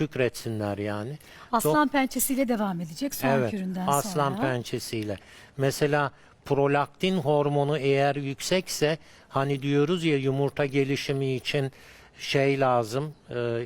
şükretsinler yani. Aslan pençesiyle devam edecek soğan evet, küründen aslan sonra. pençesiyle. Mesela prolaktin hormonu eğer yüksekse hani diyoruz ya yumurta gelişimi için şey lazım e, e,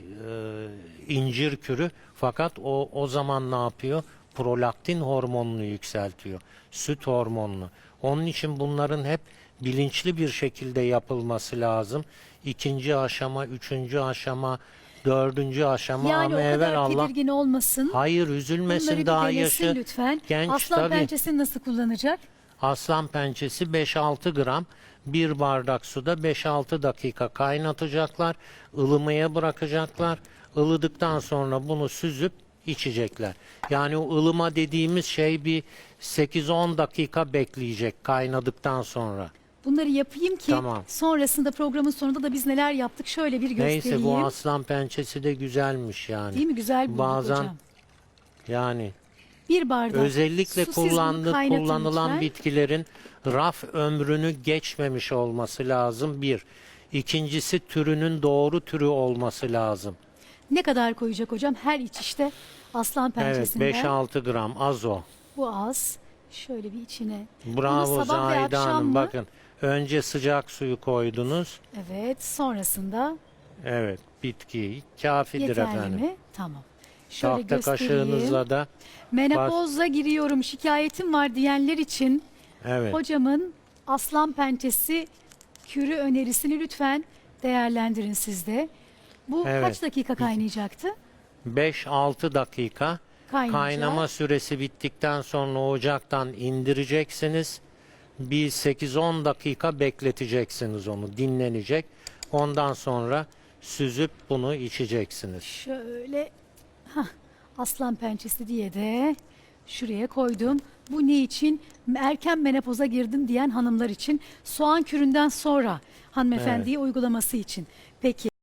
incir kürü fakat o o zaman ne yapıyor? Prolaktin hormonunu yükseltiyor. Süt hormonunu. Onun için bunların hep bilinçli bir şekilde yapılması lazım. İkinci aşama, üçüncü aşama, dördüncü aşama yani ama o kadar evvel Allah tedirgin olmasın. Hayır üzülmesin Bunları bir daha denesin yaşı lütfen. genç Aslan tabii. pençesini nasıl kullanacak? Aslan pençesi 5-6 gram bir bardak suda 5-6 dakika kaynatacaklar. ılımaya bırakacaklar. Ilıdıktan sonra bunu süzüp içecekler. Yani o ılıma dediğimiz şey bir 8-10 dakika bekleyecek kaynadıktan sonra. Bunları yapayım ki Tamam. sonrasında programın sonunda da biz neler yaptık şöyle bir göstereyim. Neyse bu aslan pençesi de güzelmiş yani. Değil mi? Güzel bulduk Bazen hocam. yani Bir bardak Özellikle su, siz bunu kullandığı, kaynatın kullanılan lütfen. bitkilerin raf ömrünü geçmemiş olması lazım bir. İkincisi türünün doğru türü olması lazım. Ne kadar koyacak hocam? Her içişte aslan Evet pençesinden. 5-6 gram az o. Bu az. Şöyle bir içine. Bravo sabah ve Zahide akşam Hanım mı? bakın. Önce sıcak suyu koydunuz. Evet. Sonrasında Evet bitki kafidir yeterli efendim. mi? Tamam. Şöyle Tahta göstereyim. kaşığınızla da Menopozla giriyorum şikayetim var diyenler için evet. hocamın aslan pençesi kürü önerisini lütfen değerlendirin siz de. Bu Evet. kaç dakika kaynayacaktı? 5-6 dakika Kaynayacak. kaynama süresi bittikten sonra ocaktan indireceksiniz. Bir 8-10 dakika bekleteceksiniz onu dinlenecek. Ondan sonra süzüp bunu içeceksiniz. Şöyle hah, aslan pençesi diye de şuraya koydum. Bu ne için? Erken menopoza girdim diyen hanımlar için soğan küründen sonra hanımefendiye uygulaması için. Peki.